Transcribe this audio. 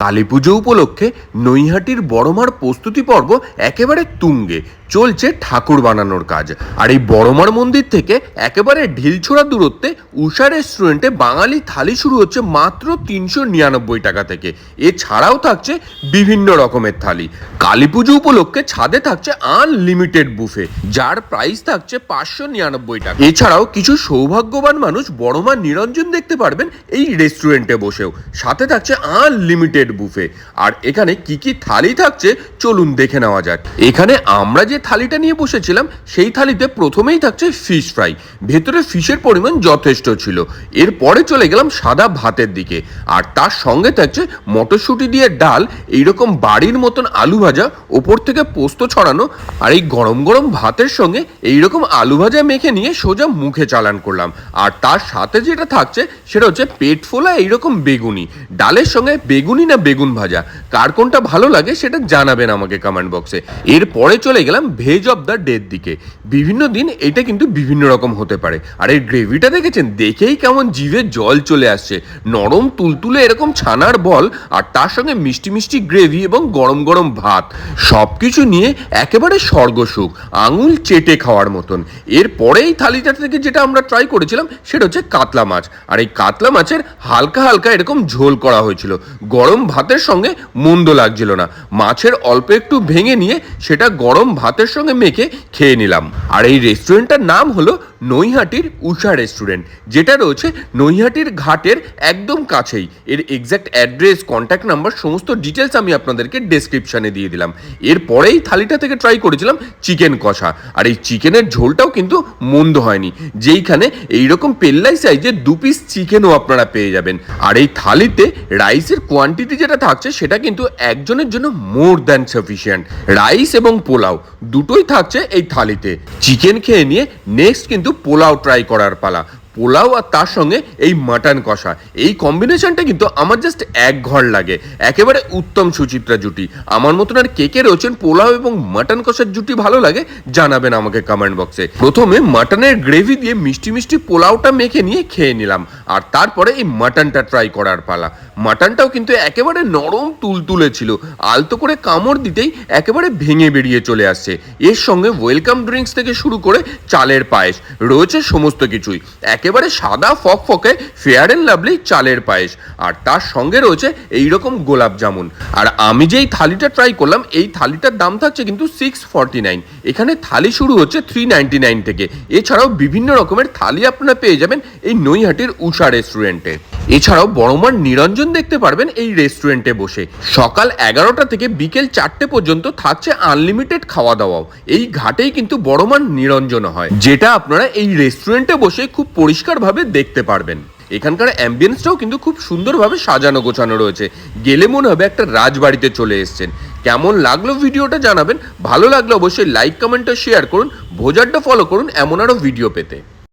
কালী পুজো উপলক্ষে নৈহাটির বড়মার প্রস্তুতি পর্ব একেবারে তুঙ্গে। চলছে ঠাকুর বানানোর কাজ। আর এই বড়মার মন্দির থেকে একেবারে ঢিলছোড়া দূরত্বে উষা রেস্টুরেন্টে বাঙালি থালি শুরু হচ্ছে মাত্র তিনশো নিরানব্বই টাকা থেকে। এছাড়াও থাকছে বিভিন্ন রকমের থালি। কালী পুজো উপলক্ষে ছাদে থাকছে আনলিমিটেড বুফে যার প্রাইস থাকছে পাঁচশো নিরানব্বই টাকা। এছাড়াও কিছু সৌভাগ্যবান মানুষ বড়মা নিরঞ্জন দেখতে পারবেন এই রেস্টুরেন্টে বসেও। সাথে থাকছে আনলিমিটেড বুফে আর এখানে কি কি থালি থাকছে চলুন দেখে নেওয়া যাক। এখানে আমরা যে থালিটা নিয়ে বসেছিলাম, সেই থালিতে প্রথমেই থাকছে ফিশ ফ্রাই ভেতরে ফিশের পরিমাণ যথেষ্ট ছিল। এরপরে চলে গেলাম সাদা ভাতের দিকে। আর তার সঙ্গে থাকছে মটরশুঁটি দিয়ে ডাল, এইরকম বাড়ির মতন আলু ভাজা, ওপর থেকে পোস্ত ছড়ানো, আর এই গরম গরম ভাতের সঙ্গে এইরকম আলু ভাজা মেখে নিয়ে সোজা মুখে চালান করলাম। আর তার সাথে যেটা থাকছে, সেটা হচ্ছে পেট ফোলা এইরকম বেগুনি। ডালের সঙ্গে বেগুনি না বেগুন ভাজা? কার কোনটা ভালো লাগে সেটা জানাবেন আমাকে কমেন্ট বক্সে এরপরে চলে গেলাম ভেজ অফ দ্য ডের দিকে। বিভিন্ন দিন এটা কিন্তু বিভিন্ন রকম হতে পারে। আর এই গ্রেভিটা দেখেছেন? দেখেই কেমন জিভে জল চলে আসছে। নরম তুলতুলে এরকম ছানার বল আর তার সঙ্গে মিষ্টি মিষ্টি গ্রেভি এবং গরম গরম ভাত। সব কিছু নিয়ে একেবারে স্বর্গসুখ, আঙুল চেটে খাওয়ার মতন। এরপরে এই থালিটা থেকে যেটা আমরা ট্রাই করেছিলাম, সেটা হচ্ছে কাতলা মাছ। আর এই কাতলা মাছের হালকা হালকা এরকম ঝোল করা হয়েছিল। গরম ভাতের সঙ্গে মন্দ লাগছিল না। মাছের অল্প একটু ভেঙে নিয়ে সেটা গরম ভাতের সঙ্গে মেখে খেয়ে নিলাম। আর এই রেস্টুরেন্টটার নাম হলো নৈহাটির উষা রেস্টুরেন্ট, যেটা রয়েছে নৈহাটির ঘাটের একদম কাছেই। এর এক্স্যাক্ট অ্যাড্রেস কন্ট্যাক্ট নাম্বার সমস্ত ডিটেলস আমি আপনাদেরকে ডেসক্রিপশানে দিয়ে দিলাম। এরপরেই থালিটা থেকে ট্রাই করেছিলাম চিকেন কষা। আর এই চিকেনের ঝোলটাও কিন্তু মন্দ হয়নি। যেইখানে এইরকম পেল্লাই সাইজের দু পিস চিকেনও আপনারা পেয়ে যাবেন। আর এই থালিতে রাইসের কোয়ান্টিটি যেটা থাকছে, সেটা কিন্তু একজনের জন্য মোর দ্যান সাফিসিয়েন্ট রাইস এবং পোলাও দুটোই থাকছে এই থালিতে। চিকেন খেয়ে নিয়ে নেক্সট কিন্তু পোলাও ট্রাই করার পালা। পোলাও আর তার সঙ্গে এই মাটন কষা। এই কম্বিনেশনটা কিন্তু আমার জাস্ট এক ঘর লাগে। একেবারে উত্তম সুচিত্রা জুটি। আমার মতন আর কে কে রয়েছেন পোলাও এবং মাটন কষার জুটি ভালো লাগে, জানাবেন আমাকে কমেন্ট বক্সে প্রথমে মাটনের গ্রেভি দিয়ে মিষ্টি মিষ্টি পোলাওটা মেখে নিয়ে খেয়ে নিলাম। আর তারপরে এই মাটনটা ট্রাই করার পালা। মাটনটাও কিন্তু একেবারে নরম তুলতুলে ছিল। আলতো করে কামড় দিতেই একেবারে ভেঙে বেরিয়ে চলে আসছে। এর সঙ্গে ওয়েলকাম ড্রিঙ্কস থেকে শুরু করে চালের পায়েস, রয়েছে সমস্ত কিছুই। একেবারে সাদা ফক ফকে ফেয়ার অ্যান্ড লাভলি চালের পায়েস। আর তার সঙ্গে রয়েছে এই রকম গোলাপ জামুন। আর আমি যেই থালিটা ট্রাই করলাম, এই থালিটার দাম থাকছে কিন্তু সিক্স ফর্টি নাইন এখানে থালি শুরু হচ্ছে থ্রি নাইনটি নাইন থেকে। এছাড়াও বিভিন্ন রকমের থালি আপনারা পেয়ে যাবেন এই নৈহাটির উষা রেস্টুরেন্টে এছাড়াও বড়মার নিরঞ্জন দেখতে পারবেন এই রেস্টুরেন্টে বসে। সকাল এগারোটা থেকে বিকেল চারটে পর্যন্ত থাকছে আনলিমিটেড খাওয়া দাওয়াও। এই ঘাটেই কিন্তু বড়মার নিরঞ্জন হয়, যেটা আপনারা এই রেস্টুরেন্টে বসে খুব পরিষ্কারভাবে দেখতে পারবেন। এখানকার অ্যাম্বিয়েন্সটাও কিন্তু খুব সুন্দরভাবে সাজানো গোছানো রয়েছে। গেলে মনে হবে একটা রাজবাড়িতে চলে এসছেন। কেমন লাগল ভিডিওটা জানাবেন। ভালো লাগলে অবশ্যই লাইক কমেন্ট শেয়ার করুন। ভোজারটা ফলো করুন, এমন আরও ভিডিও পেতে।